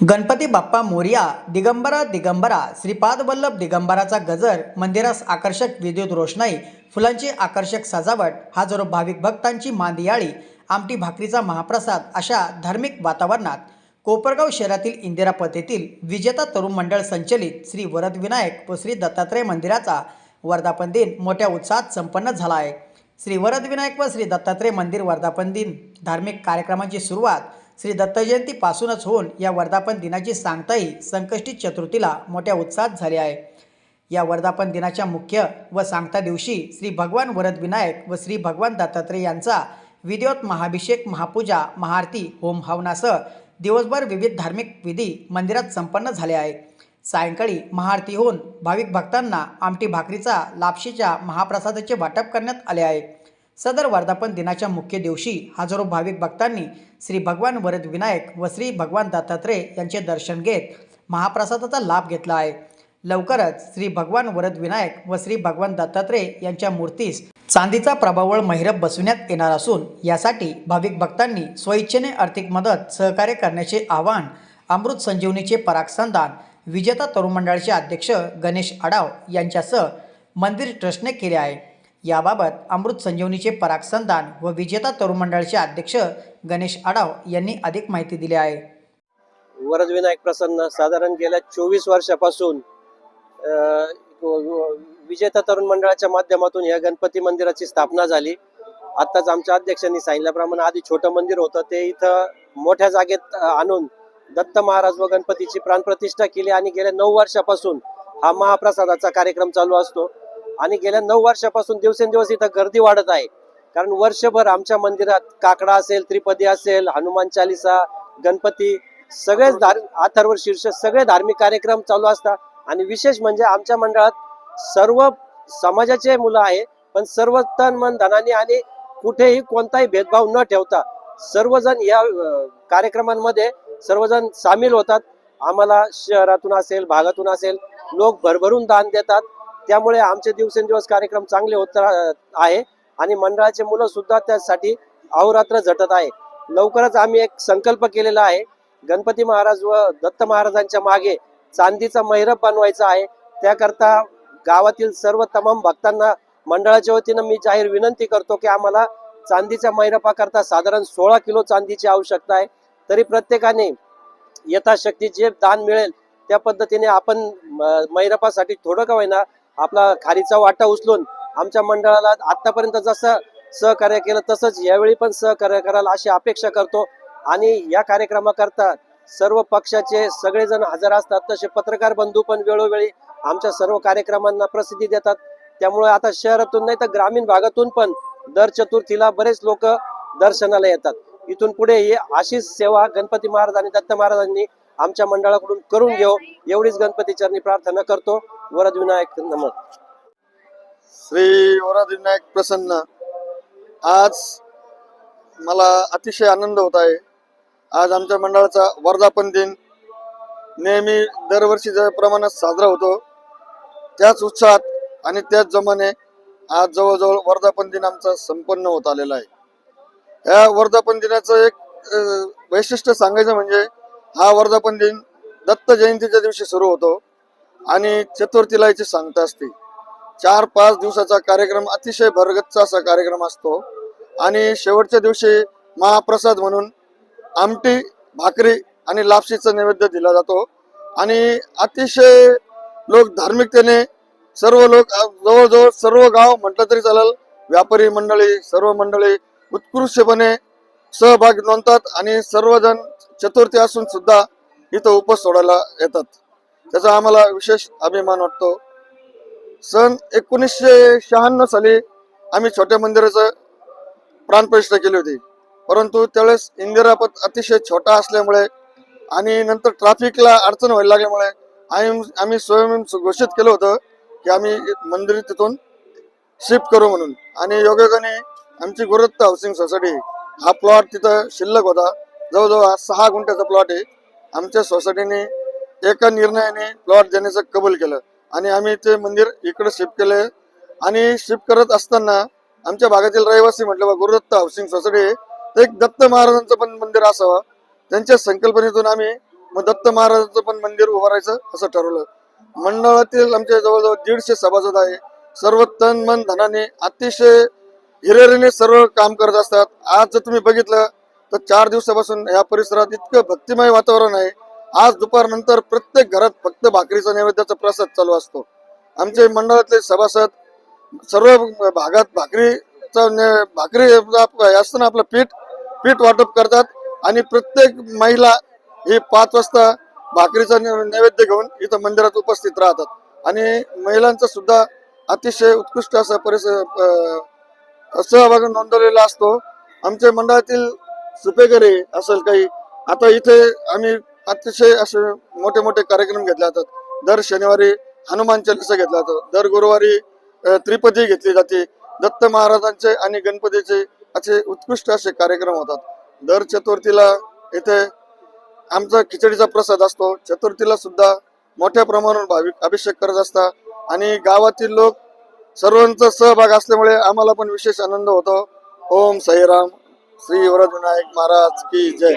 गणपती बाप्पा मोरिया दिगंबरा दिगंबरा श्रीपाद वल्लभ दिगंबराचा गजर मंदिरास आकर्षक विद्युत रोषणाई फुलांची आकर्षक सजावट हजारो भाविक भक्तांची मांदियाळी आमटी भाकरीचा महाप्रसाद अशा धार्मिक वातावरणात कोपरगाव शहरातील इंदिरा पथेतील विजेता तरुण मंडळ संचलित श्री वरदविनायक व श्री दत्तात्रय मंदिराचा वर्धापन दिन मोठ्या उत्साहात संपन्न झाला आहे श्री वरदविनायक व श्री दत्तात्रय मंदिर वर्धापन दिन धार्मिक कार्यक्रमांची सुरुवात श्री दत्तजयंतीपासूनच होऊन या वर्धापन दिनाची सांगताही संकष्टी चतुर्थीला मोठ्या उत्साहात झाली आहे. या वर्धापन दिनाच्या मुख्य व सांगता दिवशी श्री भगवान वरद विनायक व श्री भगवान दत्तात्रय यांचा विधिवत महाभिषेक महापूजा महाआरती होम हवनासह दिवसभर विविध धार्मिक विधी मंदिरात संपन्न झाले आहे. सायंकाळी महाआरती होऊन भाविक भक्तांना आमटी भाकरीचा लापशीच्या महाप्रसादाचे वाटप करण्यात आले आहे. सदर वर्धापन दिनाच्या मुख्य दिवशी हजारो भाविक भक्तांनी श्री भगवान वरद विनायक व श्री भगवान दत्तात्रय यांचे दर्शन घेत महाप्रसादाचा लाभ घेतला आहे. लवकरच श्री भगवान वरद विनायक व श्री भगवान दत्तात्रय यांच्या मूर्तीस चांदीचा प्रभावळ महिरप बसविण्यात येणार असून यासाठी भाविक भक्तांनी स्वइच्छेने आर्थिक मदत सहकार्य करण्याचे आवाहन अमृत संजीवनीचे परागसंधान विजेता तरुण मंडळाचे अध्यक्ष गणेश आडाव यांच्यासह मंदिर ट्रस्टने केले आहे. याबाबत अमृत संजीवनीचे परागसंधान व विजेता तरुण मंडळाचे अध्यक्ष गणेश आडाव यांनी अधिक माहिती दिली आहे. वरदविनायक प्रसन्न साधारण गेल्या चोवीस वर्षापासून विजेता तरुण मंडळाच्या माध्यमातून या गणपती मंदिराची स्थापना झाली. आत्ताच आमच्या अध्यक्षांनी सांगितल्याप्रमाणे आधी छोटं मंदिर होतं ते इथं मोठ्या जागेत आणून दत्त महाराज व गणपतीची प्राणप्रतिष्ठा केली आणि गेल्या नऊ वर्षापासून हा महाप्रसादाचा कार्यक्रम चालू असतो. आणि गेल्या नऊ वर्षापासून दिवसेंदिवस इथं गर्दी वाढत आहे. कारण वर्षभर आमच्या मंदिरात काकडा असेल त्रिपदी असेल हनुमान चालिसा गणपती सगळेच धार अथर्व शीर्ष सगळे धार्मिक कार्यक्रम चालू असतात. आणि विशेष म्हणजे आमच्या मंडळात सर्व समाजाचे मुलं आहे पण सर्व तन मन धनाने आणि कुठेही कोणताही भेदभाव न ठेवता सर्वजण या कार्यक्रमांमध्ये सर्वजण सामील होतात. आम्हाला शहरातून असेल भागातून असेल लोक भरभरून दान देतात. त्यामुळे आमचे दिवसेंदिवस कार्यक्रम चांगले होत आहे आणि मंडळाचे मुलं सुद्धा त्यासाठी अहोरात्र झटत आहे. लवकरच आम्ही एक संकल्प केलेला आहे. गणपती महाराज व दत्त महाराजांच्या मागे चांदीचा मैरप बनवायचा आहे. त्याकरता गावातील सर्व तमाम भक्तांना मंडळाच्या वतीनं मी जाहीर विनंती करतो की आम्हाला चांदीच्या मैरपाकरता साधारण सोळा किलो चांदीची आवश्यकता आहे. तरी प्रत्येकाने यथाशक्ती जे दान मिळेल त्या पद्धतीने आपण मैरपासाठी थोडं का होईना आपला खारीचा वाटा उचलून आमच्या मंडळाला आतापर्यंत जसं सहकार्य केलं तसंच यावेळी पण सहकार्य करायला अशी अपेक्षा करतो. आणि या कार्यक्रमाकरता सर्व पक्षाचे सगळेजण हजर असतात. तसे पत्रकार बंधू पण वेळोवेळी आमच्या सर्व कार्यक्रमांना प्रसिद्धी देतात. त्यामुळे आता शहरातून नाही तर ग्रामीण भागातून पण दर चतुर्थीला बरेच लोक दर्शनाला येतात. इथून पुढे ही अशीच सेवा गणपती महाराज आणि दत्त महाराजांनी आमच्या मंडळाकडून करून घेऊ. एवढीच गणपती चरणी प्रार्थना करतो. वरद विनायक नमन श्री वरदविनायक प्रसन्न. आज मला अतिशय आनंद होत आहे. आज आमच्या मंडळाचा वर्धापन दिन नेहमी दरवर्षी प्रमाणात साजरा होतो त्याच उत्साहात आणि त्याच जमाने आज जवळजवळ वर्धापन दिन आमचा संपन्न होत आलेला आहे. या वर्धापन दिनाचं एक वैशिष्ट्य सांगायचं म्हणजे हा वर्धापन दिन दत्त जयंतीच्या दिवशी सुरू होतो. आणि चतुर्थीला याची सांगता असते. चार पाच दिवसाचा कार्यक्रम अतिशय भरगतचा असा कार्यक्रम असतो. आणि शेवटच्या दिवशी महाप्रसाद म्हणून आमटी भाकरी आणि लापशीचा नैवेद्य दिला जातो. आणि अतिशय लोक धार्मिकतेने सर्व लोक जवळजवळ सर्व गाव म्हटलं तरी चालेल व्यापारी मंडळी सर्व मंडळी उत्कृष्टपणे सहभाग नोंदतात आणि सर्वजण चतुर्थी असून सुद्धा इथं उपस सोडायला येतात. त्याचा आम्हाला विशेष अभिमान वाटतो. सन एकोणीसशे शहाण्णव साली आम्ही छोट्या मंदिराचं प्राणप्रतिष्ठा केली होती. परंतु त्यावेळेस इंदिरापत अतिशय छोटा असल्यामुळे आणि नंतर ट्रॅफिकला अडचण व्हायला लागल्यामुळे आम्ही आम्ही स्वयं घोषित केलं होतं की आम्ही मंदिर तिथून शिफ्ट करू म्हणून. आणि योगायोगाने आमची गुरुदत्त हाऊसिंग सोसायटी हा प्लॉट तिथं शिल्लक होता. जवळजवळ सहा गुंठ्याचा प्लॉट आहे. आमच्या सोसायटीने एका निर्णयाने प्लॉट देण्याचं कबूल केलं. आणि आम्ही ते मंदिर इकडे शिफ्ट केले आणि शिफ्ट करत असताना आमच्या भागातील रहिवासी म्हटलं बा गुरुदत्त हाऊसिंग सोसायटी एक दत्त महाराजांचं पण मंदिर असावं. त्यांच्या संकल्पनेतून आम्ही मग दत्त महाराजांचं पण मंदिर उभारायचं असं ठरवलं. मंडळातील आमच्या जवळजवळ दीडशे सभासद आहे. सर्व तन मन धनाने अतिशय हिरेरीने सर्व काम करत असतात. आज जर तुम्ही बघितलं तर चार दिवसापासून या परिसरात इतकं भक्तिमय वातावरण आहे. आज दुपारनंतर प्रत्येक घरात फक्त भाकरीचा नैवेद्याचा प्रसाद चालू असतो. आमचे मंडळातले सभासद सर्व भागात भाकरीचा ने- भाकरी असतं ना आपलं पीठ पीठ वाटप करतात आणि प्रत्येक महिला ही पाच वाजता भाकरीचा नैवेद्य घेऊन इथं मंदिरात उपस्थित राहतात. आणि महिलांचा सुद्धा अतिशय उत्कृष्ट असा परिसर सहभाग नोंदवलेला असतो. आमच्या मंडळातील सुपेकरी असेल काही आता इथे आम्ही अतिशय असे मोठे मोठे कार्यक्रम घेतले जातात. दर शनिवारी हनुमान चालिसा घेतला जातो. दर गुरुवारी त्रिपदी घेतली जाते. दत्त महाराजांचे आणि गणपतीचे असे उत्कृष्ट असे कार्यक्रम होतात. दर चतुर्थीला इथे आमचा खिचडीचा प्रसाद असतो. चतुर्थीला सुद्धा मोठ्या प्रमाणावर भाविक अभिषेक करत असतात. आणि गावातील लोक सर्वांचा सहभाग असल्यामुळे आम्हाला पण विशेष आनंद होतो. ओम साईराम. श्री वरद विनायक महाराज की जय.